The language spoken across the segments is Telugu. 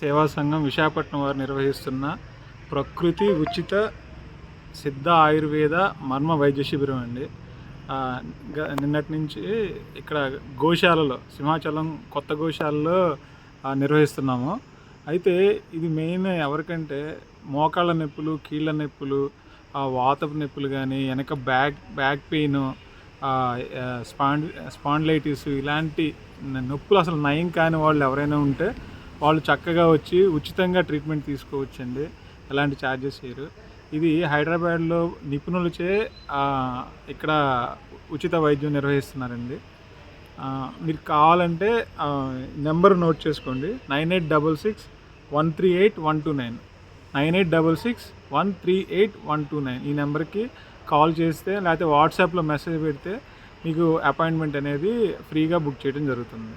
సేవా సంఘం విశాఖపట్నం వారు నిర్వహిస్తున్న ప్రకృతి ఉచిత సిద్ధ ఆయుర్వేద మర్మ వైద్య శిబిరం అండి. గ- నిన్నటి నుంచి ఇక్కడ గోశాలలో సింహాచలం కొత్త గోశాలలో నిర్వహిస్తున్నాము. అయితే ఇది మెయిన్ ఎవరికంటే మోకాళ్ళ నొప్పులు కీళ్ళ నొప్పులు వాతపు నొప్పులు కానీ వెనక బ్యాక్ బ్యాక్ పెయిన్ స్పాండ్ స్పాండ్లైటిస్ ఇలాంటి నొప్పులు అసలు నయం కాని వాళ్ళు ఎవరైనా ఉంటే వాళ్ళు చక్కగా వచ్చి ఉచితంగా ట్రీట్మెంట్ తీసుకోవచ్చండి. ఎలాంటి ఛార్జెస్ చేయరు. ఇది హైదరాబాద్లో నిపుణులచే ఇక్కడ ఉచిత వైద్యం నిర్వహిస్తున్నారండి. మీరు కావాలంటే నెంబర్ నోట్ చేసుకోండి. Nine eight double six one three eight one two nine. Nine eight double six one three eight one two nine ఈ నెంబర్కి కాల్ చేస్తే లేకపోతే వాట్సాప్లో మెసేజ్ పెడితే మీకు అపాయింట్మెంట్ అనేది ఫ్రీగా బుక్ చేయడం జరుగుతుంది.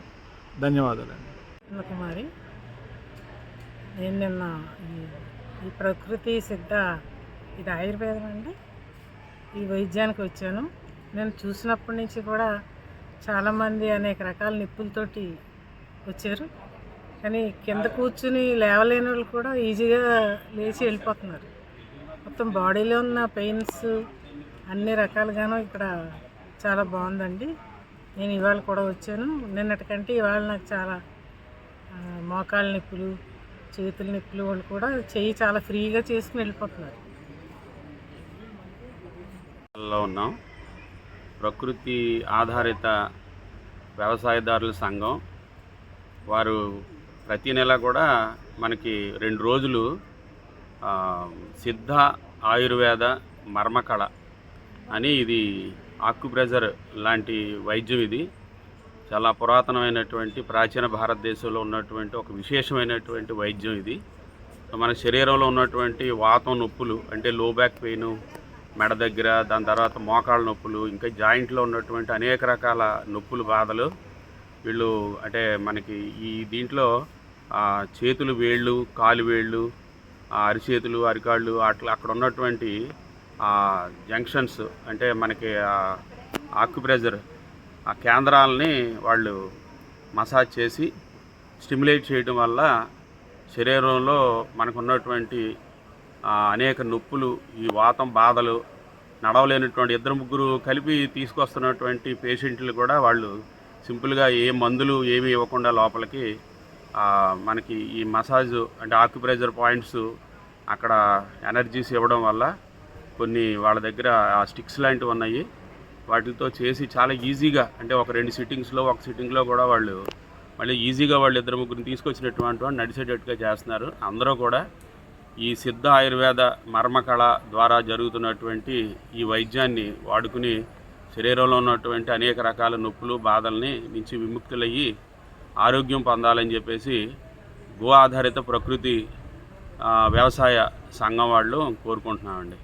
ధన్యవాదాలండి. కుమారి నేను నిన్న ఈ ఈ ప్రకృతి సిద్ధ ఇది ఆయుర్వేదం అండి. ఈ వైద్యానికి వచ్చాను. నేను చూసినప్పటి నుంచి కూడా చాలామంది అనేక రకాల నిప్పులతోటి వచ్చారు. కానీ కింద కూర్చుని లేవలేని వాళ్ళు కూడా ఈజీగా లేచి వెళ్ళిపోతున్నారు. మొత్తం బాడీలో ఉన్న పెయిన్స్ అన్ని రకాలుగాను ఇక్కడ చాలా బాగుందండి. నేను ఇవాళ కూడా వచ్చాను. నిన్నటికంటే ఇవాళ నాకు చాలా మోకాళ్ళ నొప్పులు చేతుల నొప్పులు వాళ్ళు కూడా చేయి చాలా ఫ్రీగా చేసుకుని వెళ్ళిపోతున్నారు. ఉన్నాం. ప్రకృతి ఆధారిత వ్యవసాయదారుల సంఘం. వారు ప్రతి నెల కూడా మనకి రెండు రోజులు సిద్ధ ఆయుర్వేద మర్మకళ అని ఇది ఆక్యుప్రెజర్ లాంటి వైద్యం ఇది. చాలా పురాతనమైనటువంటి ప్రాచీన భారతదేశంలో ఉన్నటువంటి ఒక విశేషమైనటువంటి వైద్యం ఇది. మన శరీరంలో ఉన్నటువంటి వాతం నొప్పులు అంటే లో బ్యాక్ పెయిన్ మెడ దగ్గర దాని తర్వాత మోకాళ్ళ నొప్పులు ఇంకా జాయింట్లో ఉన్నటువంటి అనేక రకాల నొప్పులు బాధలు. వీళ్ళు అంటే మనకి ఈ దీంట్లో చేతులు వేళ్ళు కాలు వేళ్ళు ఆ, అరిచేతులు అరికాళ్ళు అట్లా అక్కడ ఉన్నటువంటి జంక్షన్స్ అంటే మనకి ఆక్యుప్రెజర్ ఆ కేంద్రాలని వాళ్ళు మసాజ్ చేసి స్టిమ్యులేట్ చేయడం వల్ల శరీరంలో మనకున్నటువంటి అనేక నొప్పులు ఈ వాతం బాధలు నడవలేనటువంటి ఇద్దరు ముగ్గురు కలిపి తీసుకొస్తున్నటువంటి పేషెంట్లు కూడా వాళ్ళు సింపుల్గా ఏ మందులు ఏమి ఇవ్వకుండా లోపలికి మనకి ఈ మసాజ్ అంటే ఆక్యుప్రెజర్ పాయింట్స్ అక్కడ ఎనర్జీస్ ఇవ్వడం వల్ల కొన్ని వాళ్ళ దగ్గర ఆ స్టిక్స్ లాంటివి ఉన్నాయి. వాటితో చేసి చాలా ఈజీగా అంటే ఒక రెండు సిట్టింగ్స్లో ఒక సిట్టింగ్లో కూడా వాళ్ళు మళ్ళీ ఈజీగా వాళ్ళు ఇద్దరు ముగ్గురిని తీసుకొచ్చినటువంటి వాళ్ళు నడిచేటట్టుగా చేస్తున్నారు. అందరూ కూడా ఈ సిద్ధ ఆయుర్వేద మర్మకళ ద్వారా జరుగుతున్నటువంటి ఈ వైద్యాన్ని వాడుకుని శరీరంలో ఉన్నటువంటి అనేక రకాల నొప్పులు బాధల్ని నుంచి విముక్తులయ్యి ఆరోగ్యం పొందాలని చెప్పేసి గో ఆధారిత ప్రకృతి వ్యవసాయ సంఘం వాళ్ళు కోరుకుంటున్నామండి.